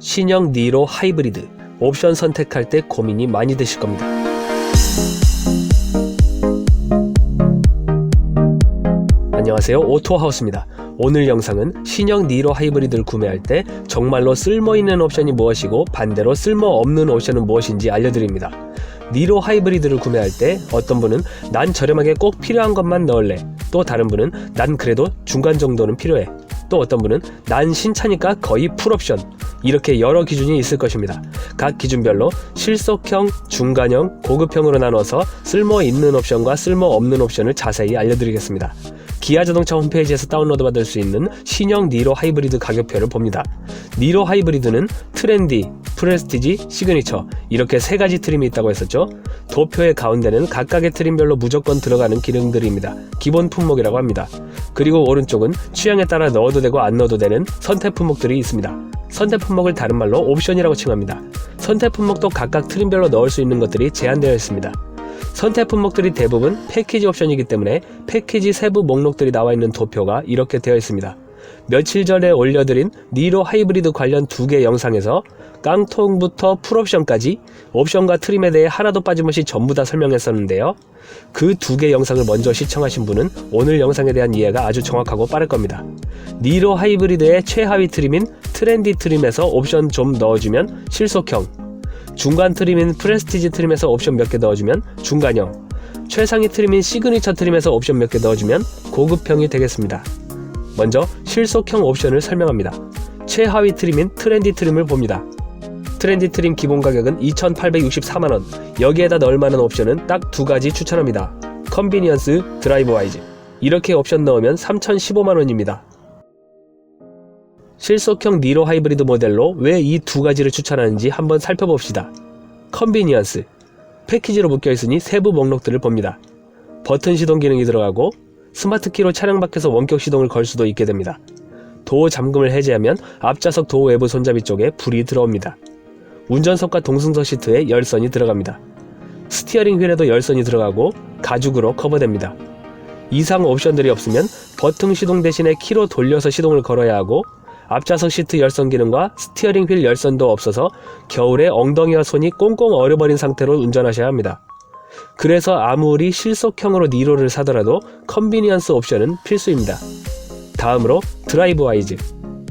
신형 니로 하이브리드 옵션 선택할 때 고민이 많이 되실 겁니다. 안녕하세요 오토하우스입니다. 오늘 영상은 신형 니로 하이브리드를 구매할 때 정말로 쓸모있는 옵션이 무엇이고 반대로 쓸모없는 옵션은 무엇인지 알려드립니다. 니로 하이브리드를 구매할 때 어떤 분은 난 저렴하게 꼭 필요한 것만 넣을래 또 다른 분은 난 그래도 중간 정도는 필요해 또 어떤 분은 난 신차니까 거의 풀옵션 이렇게 여러 기준이 있을 것입니다. 각 기준별로 실속형, 중간형, 고급형으로 나눠서 쓸모 있는 옵션과 쓸모 없는 옵션을 자세히 알려드리겠습니다. 기아 자동차 홈페이지에서 다운로드 받을 수 있는 신형 니로 하이브리드 가격표를 봅니다. 니로 하이브리드는 트렌디, 프레스티지, 시그니처 이렇게 세 가지 트림이 있다고 했었죠. 도표의 가운데는 각각의 트림별로 무조건 들어가는 기능들입니다. 기본 품목이라고 합니다. 그리고 오른쪽은 취향에 따라 넣어도 되고 안 넣어도 되는 선택 품목들이 있습니다. 선택 품목을 다른 말로 옵션이라고 칭합니다. 선택 품목도 각각 트림별로 넣을 수 있는 것들이 제한되어 있습니다. 선택 품목들이 대부분 패키지 옵션이기 때문에 패키지 세부 목록들이 나와 있는 도표가 이렇게 되어 있습니다. 며칠 전에 올려드린 니로 하이브리드 관련 두 개 영상에서 깡통부터 풀옵션까지 옵션과 트림에 대해 하나도 빠짐없이 전부 다 설명했었는데요. 그 두 개 영상을 먼저 시청하신 분은 오늘 영상에 대한 이해가 아주 정확하고 빠를 겁니다. 니로 하이브리드의 최하위 트림인 트렌디 트림에서 옵션 좀 넣어주면 실속형, 중간 트림인 프레스티지 트림에서 옵션 몇 개 넣어주면 중간형, 최상위 트림인 시그니처 트림에서 옵션 몇 개 넣어주면 고급형이 되겠습니다. 먼저 실속형 옵션을 설명합니다. 최하위 트림인 트렌디 트림을 봅니다. 트렌디 트림 기본 가격은 2,864만원. 여기에다 넣을 만한 옵션은 딱 두 가지 추천합니다. 컨비니언스, 드라이브 와이즈. 이렇게 옵션 넣으면 3,015만원입니다. 실속형 니로 하이브리드 모델로 왜 이 두 가지를 추천하는지 한번 살펴봅시다. 컨비니언스. 패키지로 묶여 있으니 세부 목록들을 봅니다. 버튼 시동 기능이 들어가고 스마트 키로 차량 밖에서 원격 시동을 걸 수도 있게 됩니다. 도어 잠금을 해제하면 앞좌석 도어 외부 손잡이 쪽에 불이 들어옵니다. 운전석과 동승석 시트에 열선이 들어갑니다. 스티어링 휠에도 열선이 들어가고 가죽으로 커버됩니다. 이상 옵션들이 없으면 버튼 시동 대신에 키로 돌려서 시동을 걸어야 하고 앞좌석 시트 열선 기능과 스티어링 휠 열선도 없어서 겨울에 엉덩이와 손이 꽁꽁 얼어버린 상태로 운전하셔야 합니다. 그래서 아무리 실속형으로 니로를 사더라도 컨비니언스 옵션은 필수입니다. 다음으로 드라이브 와이즈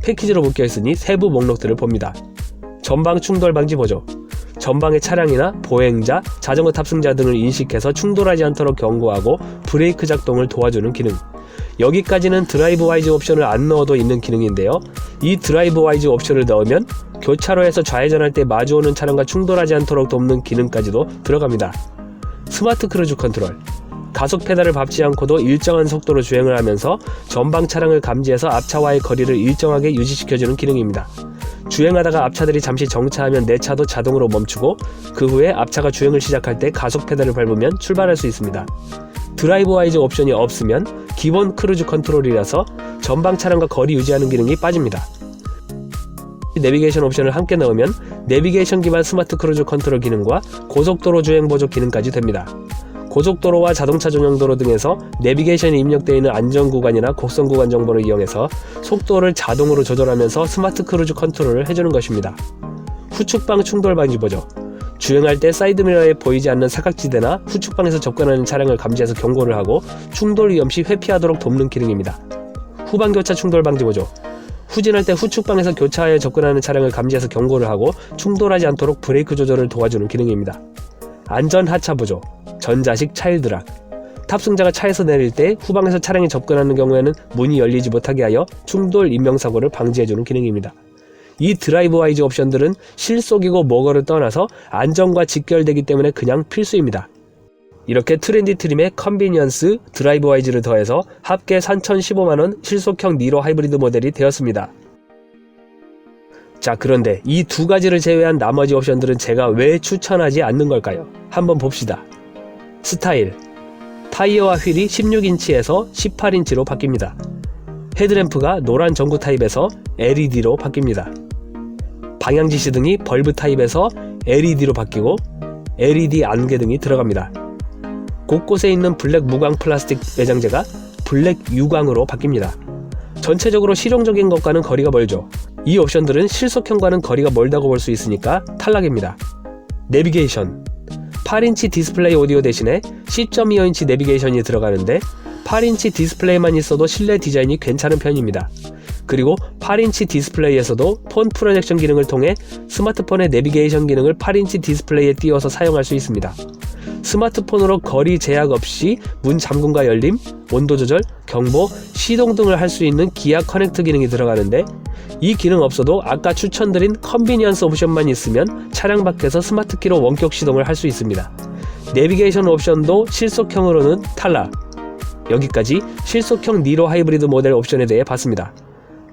패키지로 묶여 있으니 세부 목록들을 봅니다. 전방 충돌 방지 보조 전방의 차량이나 보행자, 자전거 탑승자 등을 인식해서 충돌하지 않도록 경고하고 브레이크 작동을 도와주는 기능 여기까지는 드라이브 와이즈 옵션을 안 넣어도 있는 기능인데요. 이 드라이브 와이즈 옵션을 넣으면 교차로에서 좌회전할 때 마주오는 차량과 충돌하지 않도록 돕는 기능까지도 들어갑니다. 스마트 크루즈 컨트롤 가속 페달을 밟지 않고도 일정한 속도로 주행을 하면서 전방 차량을 감지해서 앞차와의 거리를 일정하게 유지시켜주는 기능입니다. 주행하다가 앞차들이 잠시 정차하면 내 차도 자동으로 멈추고 그 후에 앞차가 주행을 시작할 때 가속 페달을 밟으면 출발할 수 있습니다. 드라이브 와이즈 옵션이 없으면 기본 크루즈 컨트롤이라서 전방 차량과 거리 유지하는 기능이 빠집니다. 내비게이션 옵션을 함께 넣으면 내비게이션 기반 스마트 크루즈 컨트롤 기능과 고속도로 주행 보조 기능까지 됩니다. 고속도로와 자동차 전용도로 등에서 내비게이션이 입력되어 있는 안전 구간이나 곡선 구간 정보를 이용해서 속도를 자동으로 조절하면서 스마트 크루즈 컨트롤을 해주는 것입니다. 후측방 충돌 방지 보조 주행할 때 사이드미러에 보이지 않는 사각지대나 후측방에서 접근하는 차량을 감지해서 경고를 하고 충돌 위험 시 회피하도록 돕는 기능입니다. 후방 교차 충돌 방지 보조 후진할 때 후측방에서 교차에 접근하는 차량을 감지해서 경고를 하고 충돌하지 않도록 브레이크 조절을 도와주는 기능입니다. 안전 하차 보조 전자식 차일드락 탑승자가 차에서 내릴 때 후방에서 차량이 접근하는 경우에는 문이 열리지 못하게 하여 충돌 인명사고를 방지해주는 기능입니다. 이 드라이브 와이즈 옵션들은 실속이고 뭐거를 떠나서 안전과 직결되기 때문에 그냥 필수입니다. 이렇게 트렌디 트림의 컨비니언스, 드라이브 와이즈를 더해서 합계 3,015만원 실속형 니로 하이브리드 모델이 되었습니다. 자, 그런데 이 두 가지를 제외한 나머지 옵션들은 제가 왜 추천하지 않는 걸까요? 한번 봅시다. 스타일. 타이어와 휠이 16인치에서 18인치로 바뀝니다. 헤드램프가 노란 전구 타입에서 LED로 바뀝니다. 방향 지시등이 벌브 타입에서 LED로 바뀌고 LED 안개등이 들어갑니다. 곳곳에 있는 블랙 무광 플라스틱 내장재가 블랙 유광으로 바뀝니다. 전체적으로 실용적인 것과는 거리가 멀죠. 이 옵션들은 실속형과는 거리가 멀다고 볼 수 있으니까 탈락입니다. 내비게이션 8인치 디스플레이 오디오 대신에 10.25인치 내비게이션이 들어가는데 8인치 디스플레이만 있어도 실내 디자인이 괜찮은 편입니다. 그리고 8인치 디스플레이에서도 폰 프로젝션 기능을 통해 스마트폰의 내비게이션 기능을 8인치 디스플레이에 띄워서 사용할 수 있습니다. 스마트폰으로 거리 제약 없이 문 잠금과 열림, 온도 조절, 경보, 시동 등을 할 수 있는 기아 커넥트 기능이 들어가는데 이 기능 없어도 아까 추천드린 컨비니언스 옵션만 있으면 차량 밖에서 스마트키로 원격 시동을 할 수 있습니다. 내비게이션 옵션도 실속형으로는 탈락. 여기까지 실속형 니로 하이브리드 모델 옵션에 대해 봤습니다.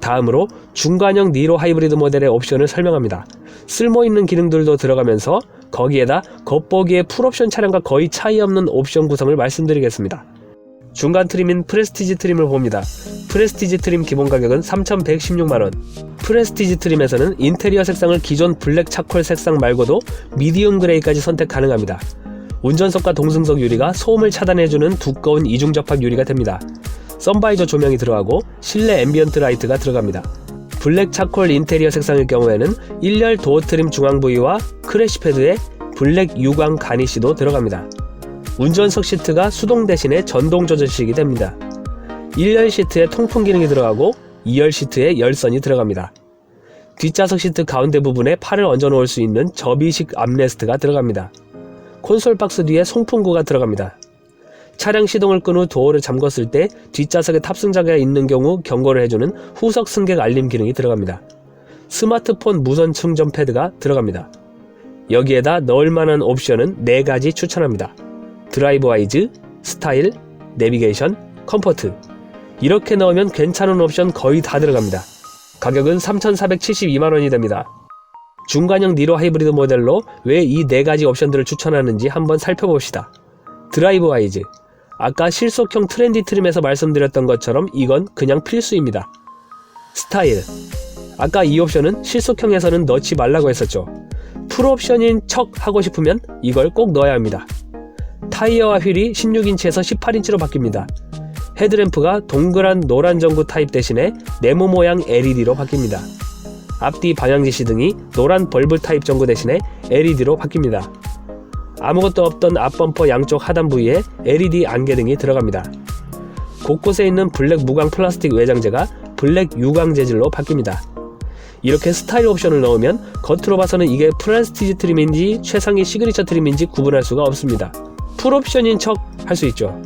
다음으로 중간형 니로 하이브리드 모델의 옵션을 설명합니다. 쓸모있는 기능들도 들어가면서 거기에다 겉보기에 풀옵션 차량과 거의 차이 없는 옵션 구성을 말씀드리겠습니다. 중간 트림인 프레스티지 트림을 봅니다. 프레스티지 트림 기본 가격은 3,116만원. 프레스티지 트림에서는 인테리어 색상을 기존 블랙 차콜 색상 말고도 미디움 그레이까지 선택 가능합니다. 운전석과 동승석 유리가 소음을 차단해주는 두꺼운 이중 접합 유리가 됩니다. 썬바이저 조명이 들어가고 실내 앰비언트 라이트가 들어갑니다. 블랙 차콜 인테리어 색상일 경우에는 1열 도어 트림 중앙 부위와 크래시 패드에 블랙 유광 가니시도 들어갑니다. 운전석 시트가 수동 대신에 전동 조절식이 됩니다. 1열 시트에 통풍 기능이 들어가고 2열 시트에 열선이 들어갑니다. 뒷좌석 시트 가운데 부분에 팔을 얹어 놓을 수 있는 접이식 암레스트가 들어갑니다. 콘솔 박스 뒤에 송풍구가 들어갑니다. 차량 시동을 끈 후 도어를 잠궜을 때 뒷좌석에 탑승자가 있는 경우 경고를 해주는 후석 승객 알림 기능이 들어갑니다. 스마트폰 무선 충전 패드가 들어갑니다. 여기에다 넣을 만한 옵션은 4가지 추천합니다. 드라이브 와이즈, 스타일, 내비게이션, 컴포트. 이렇게 넣으면 괜찮은 옵션 거의 다 들어갑니다. 가격은 3,472만원이 됩니다. 중간형 니로 하이브리드 모델로 왜 이 4가지 옵션들을 추천하는지 한번 살펴봅시다. 드라이브 와이즈. 아까 실속형 트렌디 트림에서 말씀드렸던 것처럼 이건 그냥 필수입니다. 스타일. 아까 이 옵션은 실속형에서는 넣지 말라고 했었죠. 풀 옵션인 척 하고 싶으면 이걸 꼭 넣어야 합니다. 타이어와 휠이 16인치에서 18인치로 바뀝니다. 헤드램프가 동그란 노란 전구 타입 대신에 네모 모양 LED로 바뀝니다. 앞뒤 방향지시 등이 노란 벌브 타입 전구 대신에 LED로 바뀝니다. 아무것도 없던 앞범퍼 양쪽 하단 부위에 LED 안개 등이 들어갑니다. 곳곳에 있는 블랙 무광 플라스틱 외장재가 블랙 유광 재질로 바뀝니다. 이렇게 스타일 옵션을 넣으면 겉으로 봐서는 이게 프레스티지 트림인지 최상위 시그니처 트림인지 구분할 수가 없습니다. 풀옵션인 척 할 수 있죠.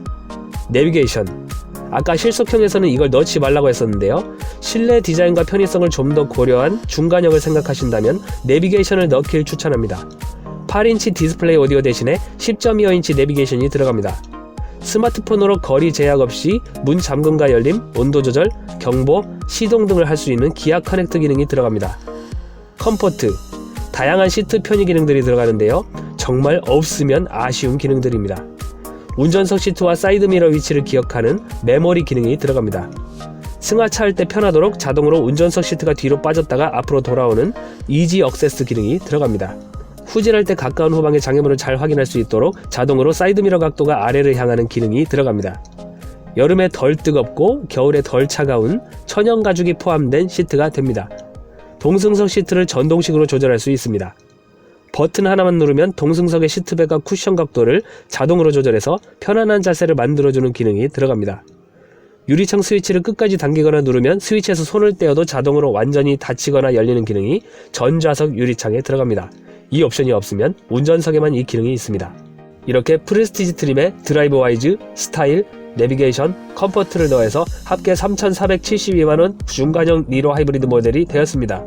내비게이션. 아까 실속형에서는 이걸 넣지 말라고 했었는데요. 실내 디자인과 편의성을 좀 더 고려한 중간형을 생각하신다면 내비게이션을 넣길 추천합니다. 8인치 디스플레이 오디오 대신에 10.25인치 내비게이션이 들어갑니다. 스마트폰으로 거리 제약 없이 문 잠금과 열림, 온도 조절, 경보, 시동 등을 할 수 있는 기아 커넥트 기능이 들어갑니다. 컴포트, 다양한 시트 편의 기능들이 들어가는데요. 정말 없으면 아쉬운 기능들입니다. 운전석 시트와 사이드미러 위치를 기억하는 메모리 기능이 들어갑니다. 승하차 할 때 편하도록 자동으로 운전석 시트가 뒤로 빠졌다가 앞으로 돌아오는 이지 억세스 기능이 들어갑니다. 후진할 때 가까운 후방의 장애물을 잘 확인할 수 있도록 자동으로 사이드미러 각도가 아래를 향하는 기능이 들어갑니다. 여름에 덜 뜨겁고 겨울에 덜 차가운 천연 가죽이 포함된 시트가 됩니다. 동승석 시트를 전동식으로 조절할 수 있습니다. 버튼 하나만 누르면 동승석의 시트백과 쿠션 각도를 자동으로 조절해서 편안한 자세를 만들어주는 기능이 들어갑니다. 유리창 스위치를 끝까지 당기거나 누르면 스위치에서 손을 떼어도 자동으로 완전히 닫히거나 열리는 기능이 전좌석 유리창에 들어갑니다. 이 옵션이 없으면 운전석에만 이 기능이 있습니다. 이렇게 프레스티지 트림에 드라이브 와이즈, 스타일, 내비게이션, 컴포트를 더해서 합계 3,472만원 중간형 니로 하이브리드 모델이 되었습니다.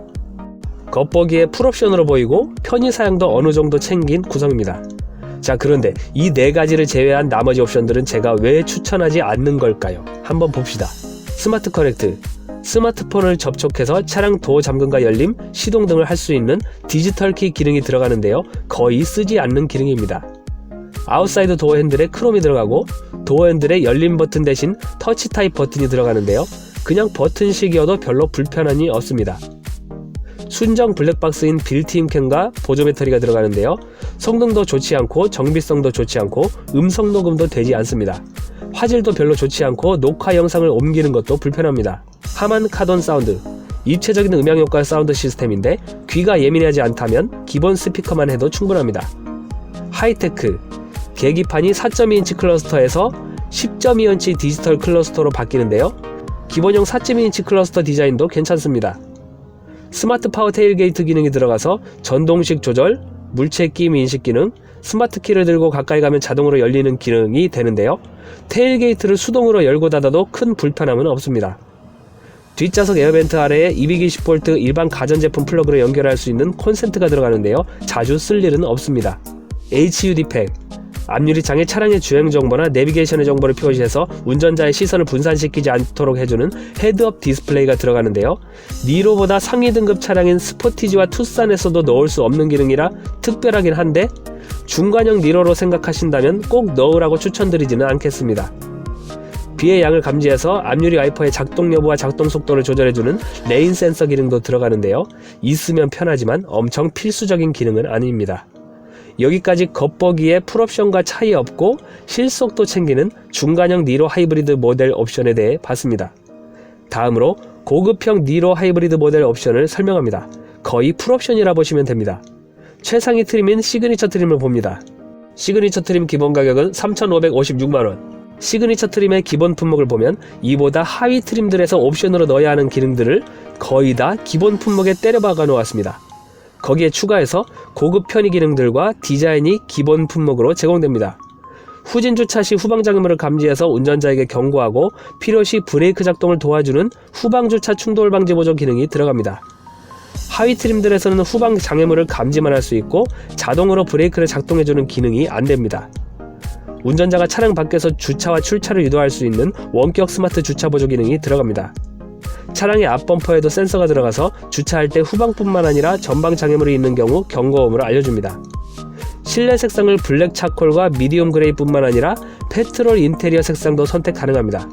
겉보기에 풀옵션으로 보이고 편의 사양도 어느 정도 챙긴 구성입니다. 자 그런데 이 네 가지를 제외한 나머지 옵션들은 제가 왜 추천하지 않는 걸까요? 한번 봅시다. 스마트 커넥트 스마트폰을 접촉해서 차량 도어 잠금과 열림, 시동 등을 할 수 있는 디지털 키 기능이 들어가는데요. 거의 쓰지 않는 기능입니다. 아웃사이드 도어 핸들에 크롬이 들어가고 도어 핸들에 열림 버튼 대신 터치 타입 버튼이 들어가는데요. 그냥 버튼식이어도 별로 불편함이 없습니다. 순정 블랙박스인 빌트인 캠과 보조 배터리가 들어가는데요. 성능도 좋지 않고 정비성도 좋지 않고 음성 녹음도 되지 않습니다. 화질도 별로 좋지 않고 녹화 영상을 옮기는 것도 불편합니다. 하만 카돈 사운드 입체적인 음향 효과 사운드 시스템인데 귀가 예민하지 않다면 기본 스피커만 해도 충분합니다. 하이테크 계기판이 4.2인치 클러스터에서 10.2인치 디지털 클러스터로 바뀌는데요. 기본형 4.2인치 클러스터 디자인도 괜찮습니다. 스마트 파워 테일게이트 기능이 들어가서 전동식 조절, 물체 끼임 인식 기능, 스마트 키를 들고 가까이 가면 자동으로 열리는 기능이 되는데요. 테일게이트를 수동으로 열고 닫아도 큰 불편함은 없습니다. 뒷좌석 에어벤트 아래에 220V 일반 가전제품 플러그를 연결할 수 있는 콘센트가 들어가는데요. 자주 쓸 일은 없습니다. HUD 팩 앞유리창에 차량의 주행 정보나 내비게이션의 정보를 표시해서 운전자의 시선을 분산시키지 않도록 해주는 헤드업 디스플레이가 들어가는데요. 니로보다 상위 등급 차량인 스포티지와 투싼에서도 넣을 수 없는 기능이라 특별하긴 한데 중간형 니로로 생각하신다면 꼭 넣으라고 추천드리지는 않겠습니다. 비의 양을 감지해서 앞유리 와이퍼의 작동 여부와 작동 속도를 조절해주는 레인 센서 기능도 들어가는데요. 있으면 편하지만 엄청 필수적인 기능은 아닙니다. 여기까지 겉보기에 풀옵션과 차이 없고 실속도 챙기는 중간형 니로 하이브리드 모델 옵션에 대해 봤습니다. 다음으로 고급형 니로 하이브리드 모델 옵션을 설명합니다. 거의 풀옵션이라 보시면 됩니다. 최상위 트림인 시그니처 트림을 봅니다. 시그니처 트림 기본 가격은 3,556만원. 시그니처 트림의 기본 품목을 보면 이보다 하위 트림들에서 옵션으로 넣어야 하는 기능들을 거의 다 기본 품목에 때려 박아 놓았습니다. 거기에 추가해서 고급 편의 기능들과 디자인이 기본 품목으로 제공됩니다. 후진 주차 시 후방 장애물을 감지해서 운전자에게 경고하고 필요시 브레이크 작동을 도와주는 후방 주차 충돌 방지 보조 기능이 들어갑니다. 하위 트림들에서는 후방 장애물을 감지만 할 수 있고 자동으로 브레이크를 작동해주는 기능이 안 됩니다. 운전자가 차량 밖에서 주차와 출차를 유도할 수 있는 원격 스마트 주차 보조 기능이 들어갑니다. 차량의 앞 범퍼에도 센서가 들어가서 주차할 때 후방뿐만 아니라 전방 장애물이 있는 경우 경고음을 알려줍니다. 실내 색상을 블랙 차콜과 미디움 그레이뿐만 아니라 페트롤 인테리어 색상도 선택 가능합니다.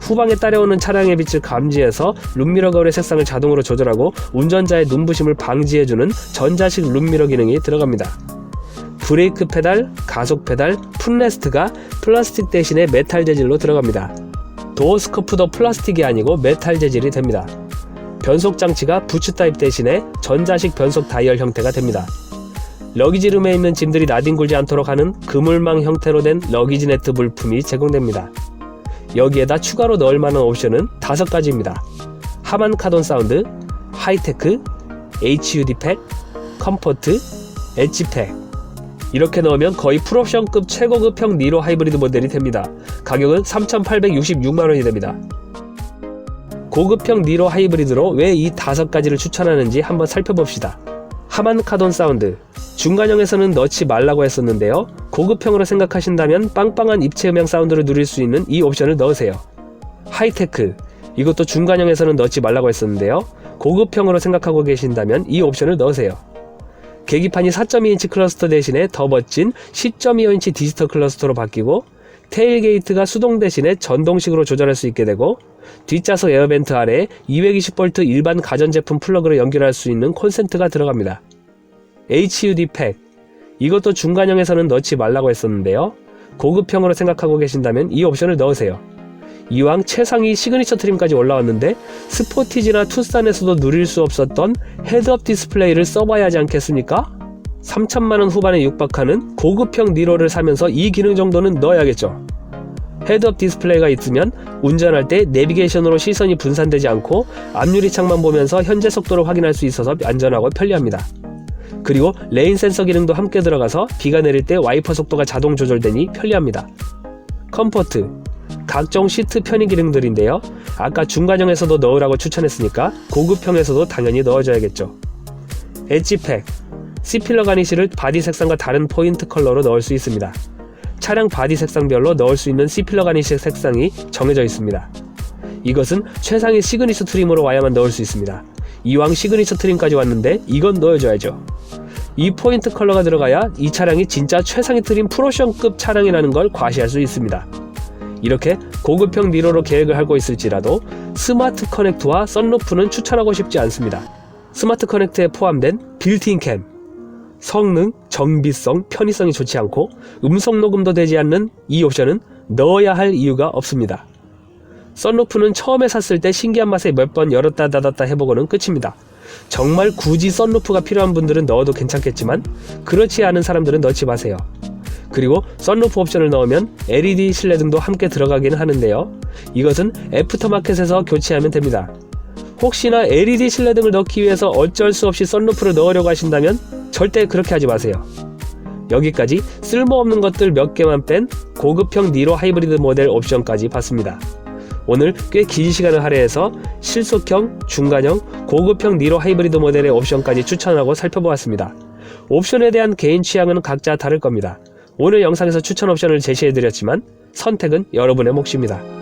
후방에 따라오는 차량의 빛을 감지해서 룸미러 거울의 색상을 자동으로 조절하고 운전자의 눈부심을 방지해주는 전자식 룸미러 기능이 들어갑니다. 브레이크 페달, 가속 페달, 풋레스트가 플라스틱 대신에 메탈 재질로 들어갑니다. 도어 스커프도 플라스틱이 아니고 메탈 재질이 됩니다. 변속 장치가 부츠 타입 대신에 전자식 변속 다이얼 형태가 됩니다. 러기지룸에 있는 짐들이 나뒹굴지 않도록 하는 그물망 형태로 된 러기지 네트 물품이 제공됩니다. 여기에다 추가로 넣을 만한 옵션은 다섯 가지입니다. 하만 카돈 사운드, 하이테크, HUD 팩, 컴포트, 엣지 팩. 이렇게 넣으면 거의 풀옵션급 최고급형 니로 하이브리드 모델이 됩니다. 가격은 3,866만원이 됩니다. 고급형 니로 하이브리드로 왜 이 다섯 가지를 추천하는지 한번 살펴봅시다. 하만 카돈 사운드. 중간형에서는 넣지 말라고 했었는데요. 고급형으로 생각하신다면 빵빵한 입체 음향 사운드를 누릴 수 있는 이 옵션을 넣으세요. 하이테크. 이것도 중간형에서는 넣지 말라고 했었는데요. 고급형으로 생각하고 계신다면 이 옵션을 넣으세요. 계기판이 4.2인치 클러스터 대신에 더 멋진 10.25인치 디지털 클러스터로 바뀌고 테일게이트가 수동 대신에 전동식으로 조절할 수 있게 되고 뒷좌석 에어벤트 아래에 220V 일반 가전제품 플러그를 연결할 수 있는 콘센트가 들어갑니다. HUD 팩 이것도 중간형에서는 넣지 말라고 했었는데요. 고급형으로 생각하고 계신다면 이 옵션을 넣으세요. 이왕 최상위 시그니처 트림까지 올라왔는데 스포티지나 투싼에서도 누릴 수 없었던 헤드업 디스플레이를 써봐야 하지 않겠습니까? 3천만원 후반에 육박하는 고급형 니로를 사면서 이 기능 정도는 넣어야겠죠. 헤드업 디스플레이가 있으면 운전할 때 내비게이션으로 시선이 분산되지 않고 앞유리창만 보면서 현재 속도를 확인할 수 있어서 안전하고 편리합니다. 그리고 레인 센서 기능도 함께 들어가서 비가 내릴 때 와이퍼 속도가 자동 조절되니 편리합니다. 컴포트 각종 시트 편의 기능들인데요. 아까 중간형에서도 넣으라고 추천했으니까 고급형에서도 당연히 넣어줘야겠죠. 엣지팩 C필러 가니쉬를 바디 색상과 다른 포인트 컬러로 넣을 수 있습니다. 차량 바디 색상별로 넣을 수 있는 C필러 가니쉬 색상이 정해져 있습니다. 이것은 최상의 시그니처 트림으로 와야만 넣을 수 있습니다. 이왕 시그니처 트림까지 왔는데 이건 넣어줘야죠. 이 포인트 컬러가 들어가야 이 차량이 진짜 최상위 트림 프로션급 차량이라는 걸 과시할 수 있습니다. 이렇게 고급형 니로로 계획을 하고 있을지라도 스마트 커넥트와 썬루프는 추천하고 싶지 않습니다. 스마트 커넥트에 포함된 빌트인 캠, 성능, 정비성, 편의성이 좋지 않고 음성 녹음도 되지 않는 이 옵션은 넣어야 할 이유가 없습니다. 썬루프는 처음에 샀을 때 신기한 맛에 몇 번 열었다 닫았다 해보고는 끝입니다. 정말 굳이 썬루프가 필요한 분들은 넣어도 괜찮겠지만 그렇지 않은 사람들은 넣지 마세요. 그리고 썬루프 옵션을 넣으면 LED 실내등도 함께 들어가기는 하는데요. 이것은 애프터마켓에서 교체하면 됩니다. 혹시나 LED 실내등을 넣기 위해서 어쩔 수 없이 썬루프를 넣으려고 하신다면 절대 그렇게 하지 마세요. 여기까지 쓸모없는 것들 몇 개만 뺀 고급형 니로 하이브리드 모델 옵션까지 봤습니다. 오늘 꽤 긴 시간을 할애해서 실속형, 중간형, 고급형 니로 하이브리드 모델의 옵션까지 추천하고 살펴보았습니다. 옵션에 대한 개인 취향은 각자 다를 겁니다. 오늘 영상에서 추천 옵션을 제시해드렸지만 선택은 여러분의 몫입니다.